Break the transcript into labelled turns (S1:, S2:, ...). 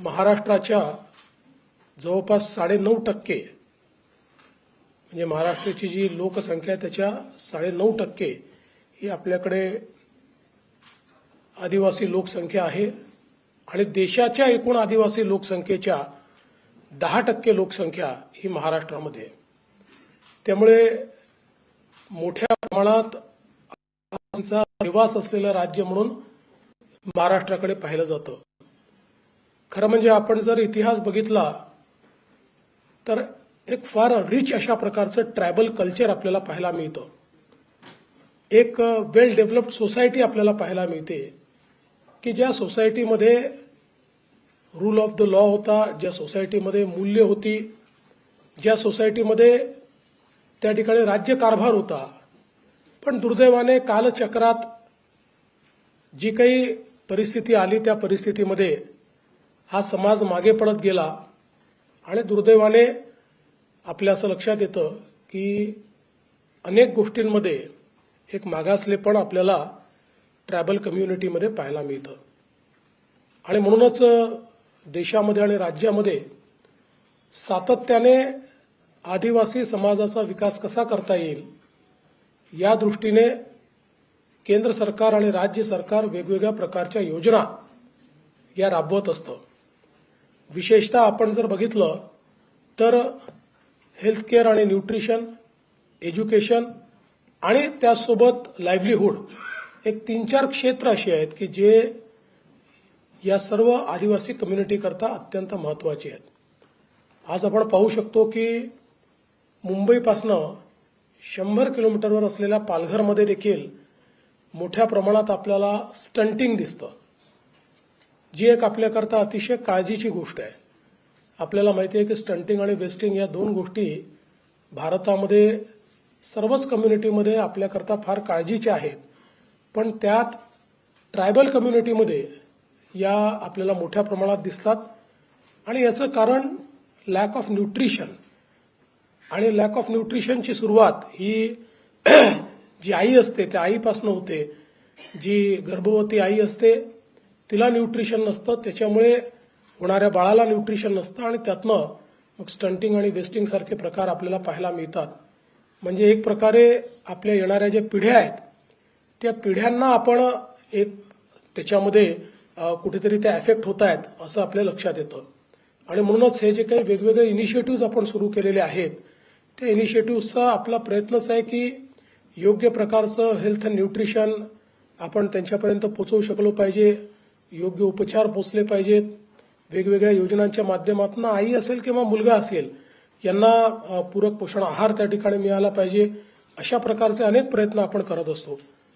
S1: महाराष्ट्राच्या जवळपास साडेनऊ टक्के म्हणजे महाराष्ट्राची जी लोकसंख्या आहे त्याच्या साडेनऊ टक्के ही आपल्याकडे आदिवासी लोकसंख्या आहे. आणि देशाच्या एकूण आदिवासी लोकसंख्येच्या दहा टक्के लोकसंख्या ही महाराष्ट्रामध्ये त्यामुळे मोठ्या प्रमाणात निवास असलेलं राज्य म्हणून महाराष्ट्राकडे पाहिलं जातं. खरं म्हणजे आपण जर इतिहास बघितला तर एक फार रिच अशा प्रकारचं ट्रायबल कल्चर आपल्याला पाहायला मिळतं. एक वेल डेव्हलप्ड सोसायटी आपल्याला पाहायला मिळते की ज्या सोसायटीमध्ये रूल ऑफ द लॉ होता ज्या सोसायटीमध्ये मूल्य होती ज्या सोसायटीमध्ये त्या ठिकाणी राज्यकारभार होता. पण दुर्दैवाने कालचक्रात जी काही परिस्थिती आली त्या परिस्थितीमध्ये हा समाज मागे पडत गेला आणि दुर्दैवाने आपल्या असं लक्षात येतं की अनेक गोष्टींमध्ये एक मागासलेपण आपल्याला ट्रायबल कम्युनिटीमध्ये पाहायला मिळतं. आणि म्हणूनच देशामध्ये आणि राज्यामध्ये सातत्याने आदिवासी समाजाचा विकास कसा करता येईल या दृष्टीने केंद्र सरकार आणि राज्य सरकार वेगवेगळ्या प्रकारच्या योजना या राबवत असतं. विशेषतः आपण जर बघितलं तर हेल्थकेअर आणि न्यूट्रिशन एज्युकेशन आणि त्यासोबत लाईव्हलीहूड एक तीन चार क्षेत्र अशी आहेत की जे या सर्व आदिवासी कम्युनिटीकरता अत्यंत महत्वाची आहेत. आज आपण पाहू शकतो की मुंबईपासनं शंभर किलोमीटरवर असलेल्या पालघरमध्ये देखील मोठ्या प्रमाणात आपल्याला स्टंटिंग दिसतं. जी एक आपल्याकरता अतिशय काळजीची गोष्ट आहे. आपल्याला माहिती आहे की स्टंटिंग आणि वेस्टिंग या दोन गोष्टी भारतामध्ये सर्वच कम्युनिटीमध्ये आपल्याकरता फार काळजीच्या आहेत. पण त्यात ट्रायबल कम्युनिटीमध्ये या आपल्याला मोठ्या प्रमाणात दिसतात. आणि याचं कारण लॅक ऑफ न्यूट्रिशन आणि लॅक ऑफ न्यूट्रिशनची सुरुवात ही जी आई असते त्या आईपासून होते. जी गर्भवती आई असते तिला न्यूट्रिशन नसतं त्याच्यामुळे होणाऱ्या बाळाला न्यूट्रिशन नसतं आणि त्यातनं मग स्टंटिंग आणि वेस्टिंग सारखे प्रकार आपल्याला पाहायला मिळतात. म्हणजे एक प्रकारे आपल्या येणाऱ्या ज्या पिढ्या आहेत त्या पिढ्यांना आपण एक त्याच्यामध्ये कुठेतरी त्या एफेक्ट होत आहेत असं आपल्या लक्षात येतं. आणि म्हणूनच हे जे काही वेगवेगळे इनिशिएटिव्ह आपण सुरू केलेले आहेत त्या इनिशिएटिव्हचा आपला प्रयत्नच आहे की योग्य प्रकारचं हेल्थ अँड न्यूट्रिशन आपण त्यांच्यापर्यंत पोचवू शकलो पाहिजे. योग्य उपचार पोचले पाहिजेत. वेगवेगळ्या योजनांच्या माध्यमातून आई असेल किंवा मुलगा असेल यांना पूरक पोषण आहार त्या ठिकाणी मिळाला पाहिजे. अशा प्रकारचे अनेक प्रयत्न आपण करत असतो.